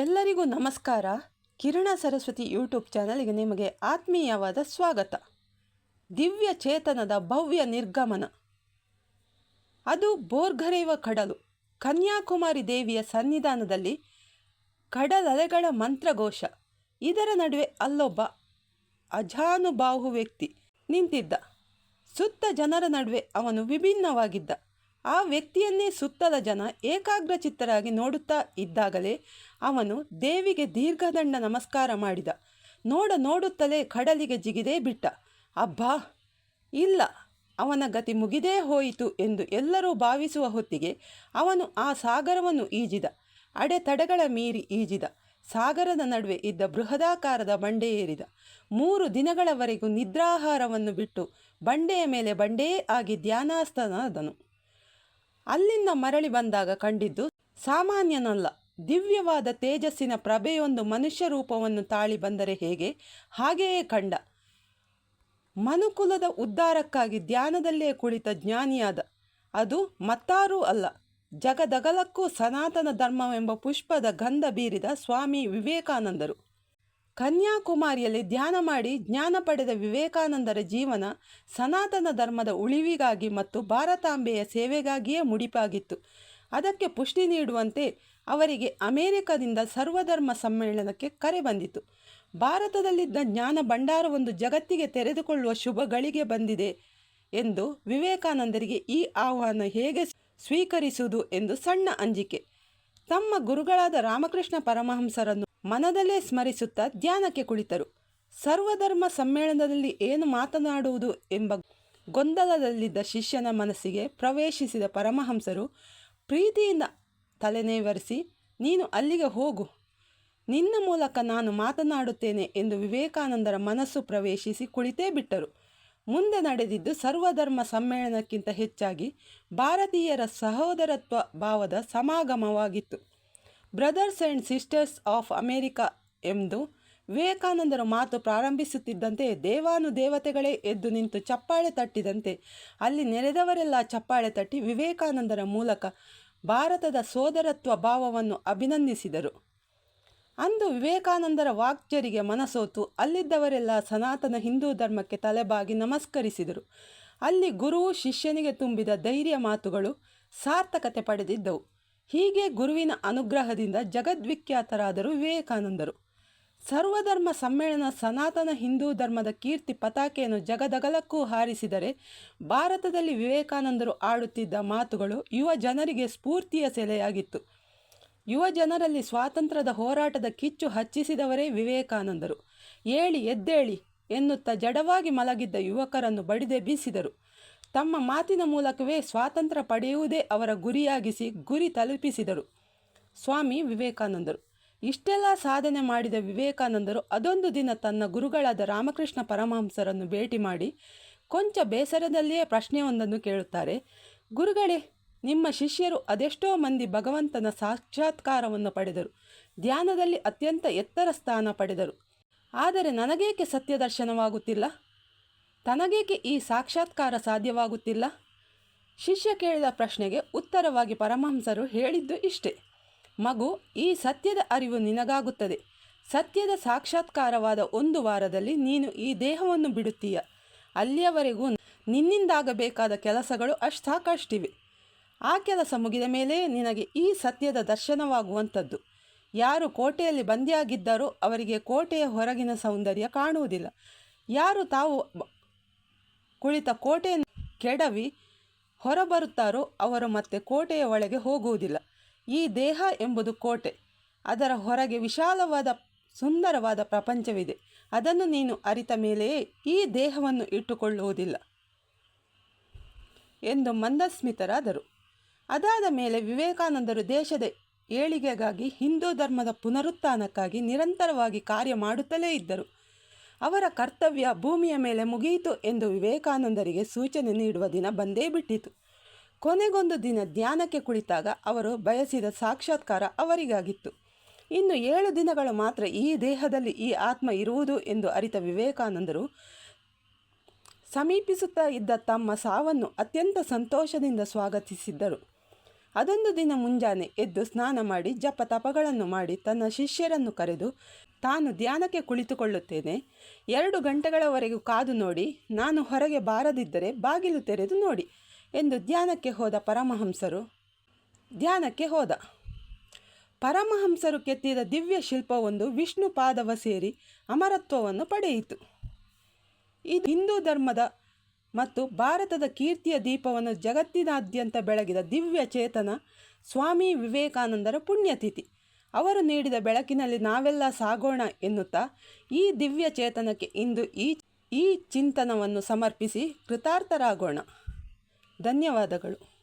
ಎಲ್ಲರಿಗೂ ನಮಸ್ಕಾರ. ಕಿರಣ ಸರಸ್ವತಿ ಯೂಟ್ಯೂಬ್ ಚಾನಲ್ಗೆ ನಿಮಗೆ ಆತ್ಮೀಯವಾದ ಸ್ವಾಗತ. ದಿವ್ಯ ಚೇತನದ ಭವ್ಯ ನಿರ್ಗಮನ. ಅದು ಬೋರ್ಗರೆಯುವ ಕಡಲು. ಕನ್ಯಾಕುಮಾರಿ ದೇವಿಯ ಸನ್ನಿಧಾನದಲ್ಲಿ ಕಡಲಲೆಗಳ ಮಂತ್ರಘೋಷ. ಇದರ ನಡುವೆ ಅಲ್ಲೊಬ್ಬ ಅಜಾನುಬಾಹು ವ್ಯಕ್ತಿ ನಿಂತಿದ್ದ. ಸುತ್ತ ಜನರ ನಡುವೆ ಅವನು ವಿಭಿನ್ನವಾಗಿದ್ದ. ಆ ವ್ಯಕ್ತಿಯನ್ನೇ ಸುತ್ತದ ಜನ ಏಕಾಗ್ರ ಚಿತ್ತರಾಗಿ ನೋಡುತ್ತಾ ಇದ್ದಾಗಲೇ ಅವನು ದೇವಿಗೆ ದೀರ್ಘದಂಡ ನಮಸ್ಕಾರ ಮಾಡಿದ. ನೋಡ ನೋಡುತ್ತಲೇ ಕಡಲಿಗೆ ಜಿಗಿದೇ ಬಿಟ್ಟ. ಅಬ್ಬಾ! ಇಲ್ಲ, ಅವನ ಗತಿ ಮುಗಿದೇ ಹೋಯಿತು ಎಂದು ಎಲ್ಲರೂ ಭಾವಿಸುವ ಹೊತ್ತಿಗೆ ಅವನು ಆ ಸಾಗರವನ್ನು ಈಜಿದ. ಅಡೆತಡೆಗಳ ಮೀರಿ ಈಜಿದ. ಸಾಗರದ ನಡುವೆ ಇದ್ದ ಬೃಹದಾಕಾರದ ಬಂಡೆ ಏರಿದ. ಮೂರು ದಿನಗಳವರೆಗೂ ನಿದ್ರಾಹಾರವನ್ನು ಬಿಟ್ಟು ಬಂಡೆಯ ಮೇಲೆ ಬಂಡೆಯೇ ಆಗಿ ಧ್ಯಾನಾಸ್ತನಾದನು ಅಲ್ಲಿಂದ ಮರಳಿ ಬಂದಾಗ ಕಂಡಿದ್ದು ಸಾಮಾನ್ಯನಲ್ಲ. ದಿವ್ಯವಾದ ತೇಜಸ್ಸಿನ ಪ್ರಭೆಯೊಂದು ಮನುಷ್ಯ ರೂಪವನ್ನು ತಾಳಿ ಬಂದರೆ ಹೇಗೆ? ಹಾಗೆಯೇ ಕಂಡ. ಮನುಕುಲದ ಉದ್ಧಾರಕ್ಕಾಗಿ ಧ್ಯಾನದಲ್ಲೇ ಕುಳಿತ ಜ್ಞಾನಿಯಾದ. ಅದು ಮತ್ತಾರೂ ಅಲ್ಲ. ಜಗದಗಲಕ್ಕೂ ಸನಾತನ ಧರ್ಮವೆಂಬ ಪುಷ್ಪದ ಗಂಧ ಬೀರಿದ ಸ್ವಾಮಿ ವಿವೇಕಾನಂದರು. ಕನ್ಯಾಕುಮಾರಿಯಲ್ಲಿ ಧ್ಯಾನ ಮಾಡಿ ಜ್ಞಾನ ಪಡೆದ ವಿವೇಕಾನಂದರ ಜೀವನ ಸನಾತನ ಧರ್ಮದ ಉಳಿವಿಗಾಗಿ ಮತ್ತು ಭಾರತಾಂಬೆಯ ಸೇವೆಗಾಗಿಯೇ ಮುಡಿಪಾಗಿತ್ತು. ಅದಕ್ಕೆ ಪುಷ್ಟಿ ನೀಡುವಂತೆ ಅವರಿಗೆ ಅಮೆರಿಕದಿಂದ ಸರ್ವಧರ್ಮ ಸಮ್ಮೇಳನಕ್ಕೆ ಕರೆ ಬಂದಿತು. ಭಾರತದಲ್ಲಿದ್ದ ಜ್ಞಾನ ಭಂಡಾರವೊಂದು ಜಗತ್ತಿಗೆ ತೆರೆದುಕೊಳ್ಳುವ ಶುಭ ಗಳಿಗೆ ಬಂದಿದೆ ಎಂದು ವಿವೇಕಾನಂದರಿಗೆ ಈ ಆಹ್ವಾನ ಹೇಗೆ ಸ್ವೀಕರಿಸುವುದು ಎಂದು ಸಣ್ಣ ಅಂಜಿಕೆ. ತಮ್ಮ ಗುರುಗಳಾದ ರಾಮಕೃಷ್ಣ ಪರಮಹಂಸರನ್ನು ಮನದಲ್ಲೇ ಸ್ಮರಿಸುತ್ತಾ ಧ್ಯಾನಕ್ಕೆ ಕುಳಿತರು. ಸರ್ವಧರ್ಮ ಸಮ್ಮೇಳನದಲ್ಲಿ ಏನು ಮಾತನಾಡುವುದು ಎಂಬ ಗೊಂದಲದಲ್ಲಿದ್ದ ಶಿಷ್ಯನ ಮನಸ್ಸಿಗೆ ಪ್ರವೇಶಿಸಿದ ಪರಮಹಂಸರು, ಪ್ರೀತಿಯಿಂದ ತಲೆನೇವರಿಸಿ, ನೀನು ಅಲ್ಲಿಗೆ ಹೋಗು. ನಿನ್ನ ಮೂಲಕ ನಾನು ಮಾತನಾಡುತ್ತೇನೆ ಎಂದು ವಿವೇಕಾನಂದರ ಮನಸ್ಸು ಪ್ರವೇಶಿಸಿ ಕುಳಿತೇ ಬಿಟ್ಟರು. ಮುಂದೆ ನಡೆದಿದ್ದು ಸರ್ವಧರ್ಮ ಸಮ್ಮೇಳನಕ್ಕಿಂತ ಹೆಚ್ಚಾಗಿ ಭಾರತೀಯರ ಸಹೋದರತ್ವ ಭಾವದ ಸಮಾಗಮವಾಗಿತ್ತು. Brothers and sisters of America ಎಂದು ವಿವೇಕಾನಂದರ ಮಾತು ಪ್ರಾರಂಭಿಸುತ್ತಿದ್ದಂತೆ ದೇವಾನು ದೇವತೆಗಳೇ ಎದ್ದು ನಿಂತು ಚಪ್ಪಾಳೆ ತಟ್ಟಿದಂತೆ ಅಲ್ಲಿ ನೆರೆದವರೆಲ್ಲ ಚಪ್ಪಾಳೆ ತಟ್ಟಿ ವಿವೇಕಾನಂದರ ಮೂಲಕ ಭಾರತದ ಸೋದರತ್ವ ಭಾವವನ್ನು ಅಭಿನಂದಿಸಿದರು. ಅಂದು ವಿವೇಕಾನಂದರ ವಾಕ್ಚರಿಗೆ ಮನಸೋತು. ಅಲ್ಲಿದ್ದವರೆಲ್ಲ ಸನಾತನ ಹಿಂದೂ ಧರ್ಮಕ್ಕೆ ತಲೆಬಾಗಿ ನಮಸ್ಕರಿಸಿದರು. ಅಲ್ಲಿ ಗುರುವು ಶಿಷ್ಯನಿಗೆ ತುಂಬಿದ ಧೈರ್ಯ ಮಾತುಗಳು ಸಾರ್ಥಕತೆ ಪಡೆದಿದ್ದವು. ಹೀಗೆ ಗುರುವಿನ ಅನುಗ್ರಹದಿಂದ ಜಗದ್ವಿಖ್ಯಾತರಾದರು ವಿವೇಕಾನಂದರು. ಸರ್ವಧರ್ಮ ಸಮ್ಮೇಳನ ಸನಾತನ ಹಿಂದೂ ಧರ್ಮದ ಕೀರ್ತಿ ಪತಾಕೆಯನ್ನು ಜಗದಗಲಕ್ಕೂ ಹಾರಿಸಿದರೆ ಭಾರತದಲ್ಲಿ ವಿವೇಕಾನಂದರು ಆಡುತ್ತಿದ್ದ ಮಾತುಗಳು ಯುವ ಜನರಿಗೆ ಸ್ಫೂರ್ತಿಯ ಸೆಲೆಯಾಗಿತ್ತು. ಯುವ ಜನರಲ್ಲಿ ಸ್ವಾತಂತ್ರ್ಯದ ಹೋರಾಟದ ಕಿಚ್ಚು ಹಚ್ಚಿಸಿದವರೇ ವಿವೇಕಾನಂದರು. ಏಳಿ ಎದ್ದೇಳಿ ಎನ್ನುತ್ತಾ ಜಡವಾಗಿ ಮಲಗಿದ್ದ ಯುವಕರನ್ನು ಬಡಿದೆಬ್ಬಿಸಿದರು ತಮ್ಮ ಮಾತಿನ ಮೂಲಕವೇ ಸ್ವಾತಂತ್ರ್ಯ ಪಡೆಯುವುದೇ ಅವರ ಗುರಿಯಾಗಿಸಿ ಗುರಿ ತಲುಪಿಸಿದರು. ಸ್ವಾಮಿ ವಿವೇಕಾನಂದರು. ಇಷ್ಟೆಲ್ಲ ಸಾಧನೆ ಮಾಡಿದ ವಿವೇಕಾನಂದರು ಅದೊಂದು ದಿನ ತನ್ನ ಗುರುಗಳಾದ ರಾಮಕೃಷ್ಣ ಪರಮಹಂಸರನ್ನು ಭೇಟಿ ಮಾಡಿ ಕೊಂಚ ಬೇಸರದಲ್ಲಿಯೇ ಪ್ರಶ್ನೆಯೊಂದನ್ನು ಕೇಳುತ್ತಾರೆ. ಗುರುಗಳೇ, ನಿಮ್ಮ ಶಿಷ್ಯರು ಅದೆಷ್ಟೋ ಮಂದಿ ಭಗವಂತನ ಸಾಕ್ಷಾತ್ಕಾರವನ್ನು ಪಡೆದರು. ಧ್ಯಾನದಲ್ಲಿ ಅತ್ಯಂತ ಎತ್ತರ ಸ್ಥಾನ ಪಡೆದರು. ಆದರೆ ನನಗೇಕೆ ಸತ್ಯ ದರ್ಶನವಾಗುತ್ತಿಲ್ಲ ತನಗೇಕೆ ಈ ಸಾಕ್ಷಾತ್ಕಾರ ಸಾಧ್ಯವಾಗುತ್ತಿಲ್ಲ? ಶಿಷ್ಯ ಕೇಳಿದ ಪ್ರಶ್ನೆಗೆ ಉತ್ತರವಾಗಿ ಪರಮಹಂಸರು ಹೇಳಿದ್ದು ಇಷ್ಟೇ. ಮಗು, ಈ ಸತ್ಯದ ಅರಿವು ನಿನಗಾಗುತ್ತದೆ. ಸತ್ಯದ ಸಾಕ್ಷಾತ್ಕಾರವಾದ ಒಂದು ವಾರದಲ್ಲಿ ನೀನು ಈ ದೇಹವನ್ನು ಬಿಡುತ್ತೀಯ. ಅಲ್ಲಿಯವರೆಗೂ ನಿನ್ನಿಂದಾಗಬೇಕಾದ ಕೆಲಸಗಳು ಅಷ್ಟು ಸಾಕಷ್ಟಿವೆ. ಆ ಕೆಲಸ ಮುಗಿದ ಮೇಲೆ ನಿನಗೆ ಈ ಸತ್ಯದ ದರ್ಶನವಾಗುವಂಥದ್ದು. ಯಾರು ಕೋಟೆಯಲ್ಲಿ ಬಂದಿಯಾಗಿದ್ದಾರೋ ಅವರಿಗೆ ಕೋಟೆಯ ಹೊರಗಿನ ಸೌಂದರ್ಯ ಕಾಣುವುದಿಲ್ಲ. ಯಾರು ತಾವು ಕುಳಿತ ಕೋಟೆಯನ್ನು ಕೆಡವಿ ಹೊರಬರುತ್ತಾರೋ ಅವರು ಮತ್ತೆ ಕೋಟೆಯ ಒಳಗೆ ಹೋಗುವುದಿಲ್ಲ. ಈ ದೇಹ ಎಂಬುದು ಕೋಟೆ. ಅದರ ಹೊರಗೆ ವಿಶಾಲವಾದ ಸುಂದರವಾದ ಪ್ರಪಂಚವಿದೆ. ಅದನ್ನು ನೀನು ಅರಿತ ಮೇಲೆಯೇ ಈ ದೇಹವನ್ನು ಇಟ್ಟುಕೊಳ್ಳುವುದಿಲ್ಲ ಎಂದು ಮಂದಸ್ಮಿತರಾದರು. ಅದಾದ ಮೇಲೆ ವಿವೇಕಾನಂದರು ದೇಶದ ಏಳಿಗೆಗಾಗಿ ಹಿಂದೂ ಧರ್ಮದ ಪುನರುತ್ಥಾನಕ್ಕಾಗಿ ನಿರಂತರವಾಗಿ ಕಾರ್ಯ ಮಾಡುತ್ತಲೇ ಇದ್ದರು. ಅವರ ಕರ್ತವ್ಯ ಭೂಮಿಯ ಮೇಲೆ ಮುಗಿಯಿತು ಎಂದು ವಿವೇಕಾನಂದರಿಗೆ ಸೂಚನೆ ನೀಡುವ ದಿನ ಬಂದೇ ಬಿಟ್ಟಿತು. ಕೊನೆಗೊಂದು ದಿನ ಧ್ಯಾನಕ್ಕೆ ಕುಳಿತಾಗ ಅವರು ಬಯಸಿದ ಸಾಕ್ಷಾತ್ಕಾರ ಅವರಿಗಾಗಿತ್ತು. ಇನ್ನು ಏಳು ದಿನಗಳು ಮಾತ್ರ ಈ ದೇಹದಲ್ಲಿ ಈ ಆತ್ಮ ಇರುವುದು ಎಂದು ಅರಿತ ವಿವೇಕಾನಂದರು. ಸಮೀಪಿಸುತ್ತಾ ಇದ್ದ ತಮ್ಮ ಸಾವನ್ನು ಅತ್ಯಂತ ಸಂತೋಷದಿಂದ ಸ್ವಾಗತಿಸಿದ್ದರು. ಅದೊಂದು ದಿನ ಮುಂಜಾನೆ ಎದ್ದು ಸ್ನಾನ ಮಾಡಿ ಜಪ ತಪಗಳನ್ನು ಮಾಡಿ ತನ್ನ ಶಿಷ್ಯರನ್ನು ಕರೆದು, ತಾನು ಧ್ಯಾನಕ್ಕೆ ಕುಳಿತುಕೊಳ್ಳುತ್ತೇನೆ. ಎರಡು ಗಂಟೆಗಳವರೆಗೂ ಕಾದು ನೋಡಿ, ನಾನು ಹೊರಗೆ ಬಾರದಿದ್ದರೆ ಬಾಗಿಲು ತೆರೆದು ನೋಡಿ ಎಂದು ಧ್ಯಾನಕ್ಕೆ ಹೋದ ಪರಮಹಂಸರು. ಧ್ಯಾನಕ್ಕೆ ಹೋದ. ಪರಮಹಂಸರು ಕೆತ್ತಿದ ದಿವ್ಯ ಶಿಲ್ಪವೊಂದು ವಿಷ್ಣು ಪಾದವ ಸೇರಿ ಅಮರತ್ವವನ್ನು ಪಡೆಯಿತು. ಇದು ಹಿಂದೂ ಧರ್ಮದ ಮತ್ತು ಭಾರತದ ಕೀರ್ತಿಯ ದೀಪವನ್ನು ಜಗತ್ತಿನಾದ್ಯಂತ ಬೆಳಗಿದ ದಿವ್ಯ ಚೇತನ ಸ್ವಾಮಿ ವಿವೇಕಾನಂದರ ಪುಣ್ಯತಿಥಿ. ಅವರು ನೀಡಿದ ಬೆಳಕಿನಲ್ಲಿ ನಾವೆಲ್ಲ ಸಾಗೋಣ ಎನ್ನುತ್ತಾ ಈ ದಿವ್ಯ ಚೇತನಕ್ಕೆ ಇಂದು ಈ ಈ ಚಿಂತನವನ್ನು ಸಮರ್ಪಿಸಿ ಕೃತಾರ್ಥರಾಗೋಣ. ಧನ್ಯವಾದಗಳು.